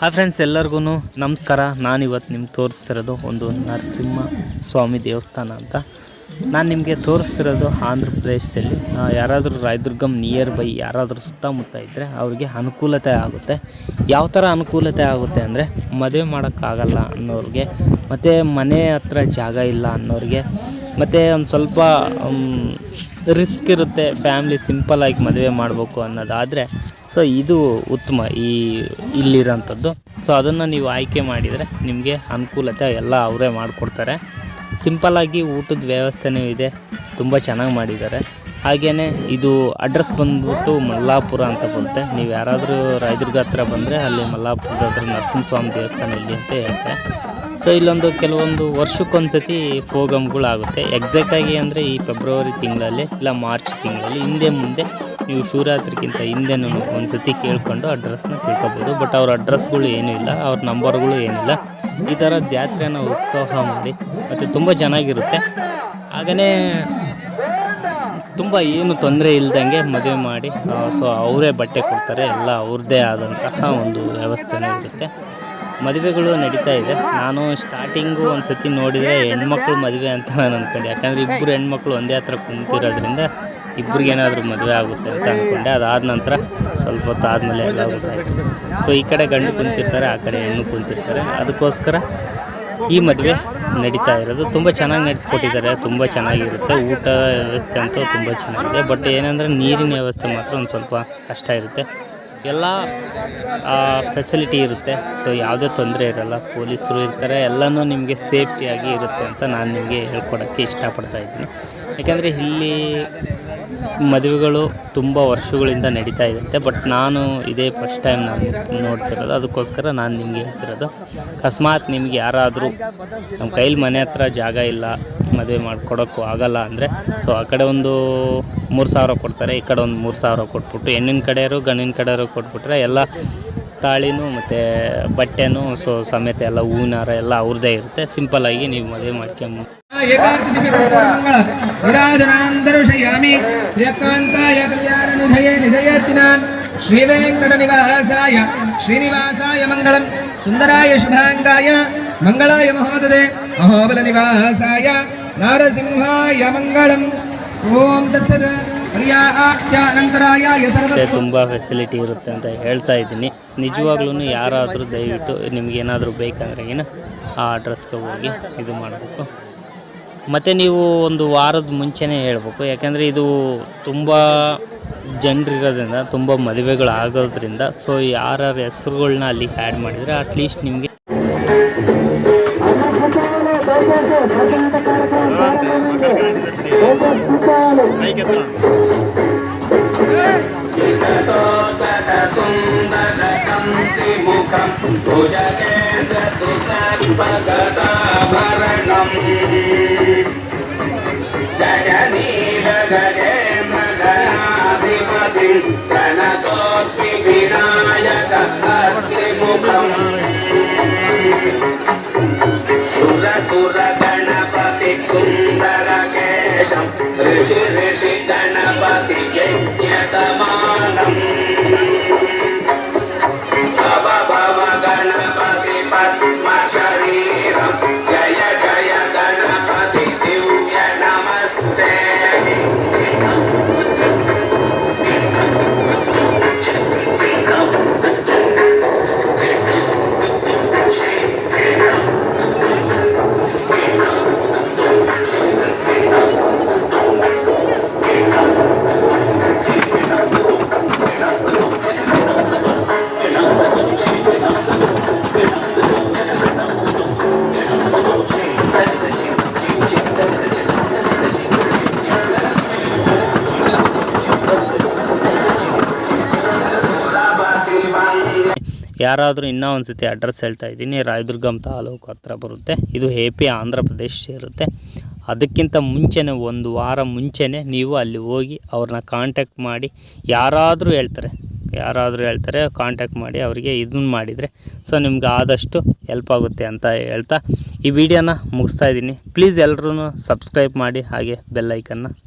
Hi friends ಎಲ್ಲರಿಗೂ ನಮಸ್ಕಾರ. ನಾನು ಇವತ್ತು ನಿಮ್ಗೆ ತೋರಿಸ್ತಿರೋದು ಒಂದು ನರಸಿಂಹ ಸ್ವಾಮಿ ದೇವಸ್ಥಾನ ಅಂತ. ನಾನು ನಿಮಗೆ ತೋರಿಸ್ತಿರೋದು ಆಂಧ್ರ ಪ್ರದೇಶದಲ್ಲಿ. ಯಾರಾದರೂ ರಾಯದುರ್ಗಮ್ ನಿಯರ್ ಬೈ ಯಾರಾದರೂ ಸುತ್ತಮುತ್ತ ಇದ್ದರೆ ಅವ್ರಿಗೆ ಅನುಕೂಲತೆ ಆಗುತ್ತೆ. ಯಾವ ಥರ ಅನುಕೂಲತೆ ಆಗುತ್ತೆ ಅಂದರೆ ಮದುವೆ ಮಾಡೋಕ್ಕಾಗಲ್ಲ ಅನ್ನೋರಿಗೆ, ಮತ್ತು ಮನೆ ಹತ್ರ ಜಾಗ ಇಲ್ಲ ಅನ್ನೋರಿಗೆ, ಮತ್ತು ಒಂದು ಸ್ವಲ್ಪ ರಿಸ್ಕ್ ಇರುತ್ತೆ, ಫ್ಯಾಮ್ಲಿ ಸಿಂಪಲ್ಲಾಗಿ ಮದುವೆ ಮಾಡಬೇಕು ಅನ್ನೋದಾದರೆ, ಸೊ ಇದು ಉತ್ತಮ ಈ ಇಲ್ಲಿರೋಂಥದ್ದು. ಸೊ ಅದನ್ನು ನೀವು ಆಯ್ಕೆ ಮಾಡಿದರೆ ನಿಮಗೆ ಅನುಕೂಲತೆ ಎಲ್ಲ ಅವರೇ ಮಾಡಿಕೊಡ್ತಾರೆ. ಸಿಂಪಲ್ಲಾಗಿ ಊಟದ ವ್ಯವಸ್ಥೆನೂ ಇದೆ, ತುಂಬ ಚೆನ್ನಾಗಿ ಮಾಡಿದ್ದಾರೆ. ಹಾಗೆಯೇ ಇದು ಅಡ್ರೆಸ್ ಬಂದ್ಬಿಟ್ಟು ಮಲ್ಲಾಪುರ ಅಂತ ಬರುತ್ತೆ. ನೀವು ಯಾರಾದರೂ ರಾಯದುರ್ಗ ಹತ್ರ ಬಂದರೆ ಅಲ್ಲಿ ಮಲ್ಲಾಪುರದ ಹತ್ರ ನರಸಿಂಹಸ್ವಾಮಿ ದೇವಸ್ಥಾನ ಇಲ್ಲಿ ಅಂತ ಹೇಳ್ತಾರೆ. ಸೊ ಇಲ್ಲೊಂದು ಕೆಲವೊಂದು ವರ್ಷಕ್ಕೊಂದ್ಸತಿ ಪ್ರೋಗ್ರಾಮ್ಗಳಾಗುತ್ತೆ. ಎಕ್ಸಾಕ್ಟಾಗಿ ಅಂದರೆ ಈ ಫೆಬ್ರವರಿ ತಿಂಗಳಲ್ಲಿ ಇಲ್ಲ ಮಾರ್ಚ್ ತಿಂಗಳಲ್ಲಿ, ಹಿಂದೆ ಮುಂದೆ ನೀವು ಶಿವರಾತ್ರಿಗಿಂತ ಹಿಂದೆನೂ ಒಂದು ಸತಿ ಕೇಳ್ಕೊಂಡು ಅಡ್ರೆಸ್ನ ತಿಳ್ಕೊಬೋದು. ಬಟ್ ಅವ್ರ ಅಡ್ರೆಸ್ಗಳು ಏನೂ ಇಲ್ಲ, ಅವ್ರ ನಂಬರ್ಗಳು ಏನಿಲ್ಲ ಈ ಥರ ಜಾತ್ರೆನ ಉತ್ಸಾಹ ಮಾಡಿ, ಮತ್ತು ತುಂಬ ಚೆನ್ನಾಗಿರುತ್ತೆ. ಹಾಗೆಯೇ ತುಂಬ ಏನು ತೊಂದರೆ ಇಲ್ದಂಗೆ ಮದುವೆ ಮಾಡಿ ಸೊ ಅವರೇ ಬಟ್ಟೆ ಕೊಡ್ತಾರೆ, ಎಲ್ಲ ಅವ್ರದ್ದೇ ಆದಂತಹ ಒಂದು ವ್ಯವಸ್ಥೆನೇ ಇರುತ್ತೆ. ಮದುವೆಗಳು ನಡೀತಾ ಇದೆ. ನಾನು ಸ್ಟಾರ್ಟಿಂಗು ಒಂದು ಸತಿ ನೋಡಿದರೆ ಹೆಣ್ಮಕ್ಳು ಮದುವೆ ಅಂತ ನಾನು ಅಂದ್ಕೊಂಡೆ ಯಾಕಂದರೆ ಇಬ್ಬರು ಹೆಣ್ಮಕ್ಳು ಒಂದೇ ಹತ್ರ ಕುಂತಿರೋದ್ರಿಂದ ಇಬ್ರಿಗೇನಾದರೂ ಮದುವೆ ಆಗುತ್ತೆ ಅಂತ ಅಂದ್ಕೊಂಡೆ ಅದಾದ ನಂತರ ಸ್ವಲ್ಪ ಹೊತ್ತು ಆದಮೇಲೆ ಎಲ್ಲ ಆಗುತ್ತೆ ಸೊ ಈ ಕಡೆ ಗಂಡು ಕುಂತಿರ್ತಾರೆ, ಆ ಕಡೆ ಹೆಣ್ಣು ಕುಂತಿರ್ತಾರೆ. ಅದಕ್ಕೋಸ್ಕರ ಈ ಮದುವೆ ನಡೀತಾ ಇರೋದು. ತುಂಬ ಚೆನ್ನಾಗಿ ನಡೆಸ್ಕೊಟ್ಟಿದ್ದಾರೆ, ತುಂಬ ಚೆನ್ನಾಗಿರುತ್ತೆ. ಊಟ ವ್ಯವಸ್ಥೆ ಅಂತೂ ತುಂಬ ಚೆನ್ನಾಗಿದೆ. ಬಟ್ ಏನಂದರೆ ನೀರಿನ ವ್ಯವಸ್ಥೆ ಮಾತ್ರ ಒಂದು ಸ್ವಲ್ಪ ಕಷ್ಟ ಇರುತ್ತೆ. ಎಲ್ಲ ಫೆಸಿಲಿಟಿ ಇರುತ್ತೆ. ಸೊ ಯಾವುದೇ ತೊಂದರೆ ಇರಲ್ಲ, ಪೊಲೀಸರು ಇರ್ತಾರೆ, ಎಲ್ಲನೂ ನಿಮಗೆ ಸೇಫ್ಟಿಯಾಗಿ ಇರುತ್ತೆ ಅಂತ ನಾನು ನಿಮಗೆ ಹೇಳ್ಕೊಡೋಕ್ಕೆ ಇಷ್ಟಪಡ್ತಾ ಇದ್ದೀನಿ. ಯಾಕೆಂದರೆ ಇಲ್ಲಿ ಮದುವೆಗಳು ತುಂಬ ವರ್ಷಗಳಿಂದ ನಡೀತಾ ಇರುತ್ತೆ ಬಟ್ ನಾನು ಇದೇ ಫಸ್ಟ್ ಟೈಮ್ ನಾನು ನೋಡ್ತಿರೋದು. ಅದಕ್ಕೋಸ್ಕರ ನಾನು ನಿಮಗೆ ಹೇಳ್ತಿರೋದು, ಅಕಸ್ಮಾತ್ ನಿಮ್ಗೆ ಯಾರಾದರೂ ನಮ್ಮ ಕೈಲಿ ಮನೆ ಹತ್ರ ಜಾಗ ಇಲ್ಲ ಮದುವೆ ಮಾಡಿಕೊಡೋಕ್ಕೂ ಆಗಲ್ಲ ಅಂದರೆ ಸೊ ಆ ಕಡೆ ಒಂದು ಮೂರು ಸಾವಿರ ಕೊಡ್ತಾರೆ, ಈ ಕಡೆ ಒಂದು ಮೂರು ಸಾವಿರ ಕೊಟ್ಬಿಟ್ಟು, ಹೆಣ್ಣಿನ ಕಡೆಯವರು ಗಂಡಿನ ಕಡೆಯವರು ಕೊಟ್ಬಿಟ್ರೆ ಎಲ್ಲ ತಾಳಿನೂ ಮತ್ತು ಬಟ್ಟೆನೂ ಸೊ ಸಮೇತ ಎಲ್ಲ ಹೂವಿನಾರ ಎಲ್ಲ ಅವ್ರದ್ದೇ ಇರುತ್ತೆ. ಸಿಂಪಲ್ಲಾಗಿ ನೀವು ಮದುವೆ ಮಾಡ್ಕೊಂಬ ವಿರಾಜನಾಂತರುಷಯಾಮಿ ಶ್ರೀಕಾಂತಾಯ ಕಲ್ಯಾಣ ನಿಧಯೇ ಶ್ರೀವೇಂಕಟ ನಿವಾಸಾಯ ಶ್ರೀನಿವಾಸಾಯ ಮಂಗಳಂ. ಸುಂದರಾಯ ಶುಭಾಂಗಾಯ ಮಂಗಳಾಯ ಮಹೋದದೆ ಅಹೋಬಲ ನಿವಾಸಾಯ ನಾರಸಿಂಹಾಯ ಮಂಗಳಂ ಸೋಂ ತುಂಬ ಫೆಸಿಲಿಟಿ ಇರುತ್ತೆ ಅಂತ ಹೇಳ್ತಾ ಇದ್ದೀನಿ. ನಿಜವಾಗ್ಲೂ ಯಾರಾದರೂ ದಯವಿಟ್ಟು ನಿಮಗೇನಾದರೂ ಬೇಕಂದ್ರೆ ಏನು, ಆ ಅಡ್ರೆಸ್ಗೆ ಹೋಗಿ ಇದು ಮಾಡಬೇಕು. ಮತ್ತು ನೀವು ಒಂದು ವಾರದ ಮುಂಚೆನೇ ಹೇಳಬೇಕು. ಯಾಕಂದರೆ ಇದು ತುಂಬ ಜನರಿರೋದ್ರಿಂದ ತುಂಬ ಮದುವೆಗಳು ಆಗೋದ್ರಿಂದ ಸೊ ಯಾರ್ಯಾರ ಹೆಸರುಗಳನ್ನ ಅಲ್ಲಿ ಆ್ಯಡ್ ಮಾಡಿದರೆ ಅಟ್ಲೀಸ್ಟ್ ನಿಮಗೆ सुसर्पगताभरणम् गजनीव गजेन्द्र गणाधिपतिम् गणतोऽस्मि विनायक अस्ति मुखम् सुरसुर गणपति सुन्दर केशम् ऋषि ऋषि गणपति यज्ञ समानम् ಯಾರಾದರೂ ಇನ್ನೂ ಒಂದು ಸತಿ ಅಡ್ರೆಸ್ ಹೇಳ್ತಾ ಇದ್ದೀನಿ, ರಾಯದುರ್ಗಂ ತಾಲೂಕು ಹತ್ರ ಬರುತ್ತೆ. ಇದು ಎ ಪಿ ಆಂಧ್ರ ಪ್ರದೇಶ ಇರುತ್ತೆ. ಅದಕ್ಕಿಂತ ಮುಂಚೆನೇ ಒಂದು ವಾರ ಮುಂಚೆನೇ ನೀವು ಅಲ್ಲಿ ಹೋಗಿ ಅವ್ರನ್ನ ಕಾಂಟ್ಯಾಕ್ಟ್ ಮಾಡಿ, ಯಾರಾದರೂ ಹೇಳ್ತಾರೆ ಯಾರಾದರೂ ಹೇಳ್ತಾರೆ ಕಾಂಟ್ಯಾಕ್ಟ್ ಮಾಡಿ ಅವರಿಗೆ ಇದನ್ನು ಮಾಡಿದರೆ ಸೊ ನಿಮ್ಗೆ ಆದಷ್ಟು ಹೆಲ್ಪ್ ಆಗುತ್ತೆ ಅಂತ ಹೇಳ್ತಾ ಈ ವಿಡಿಯೋನ ಮುಗಿಸ್ತಾ ಇದ್ದೀನಿ. ಪ್ಲೀಸ್ ಎಲ್ಲರೂ ಸಬ್ಸ್ಕ್ರೈಬ್ ಮಾಡಿ, ಹಾಗೆ ಬೆಲ್ ಐಕನ್ನ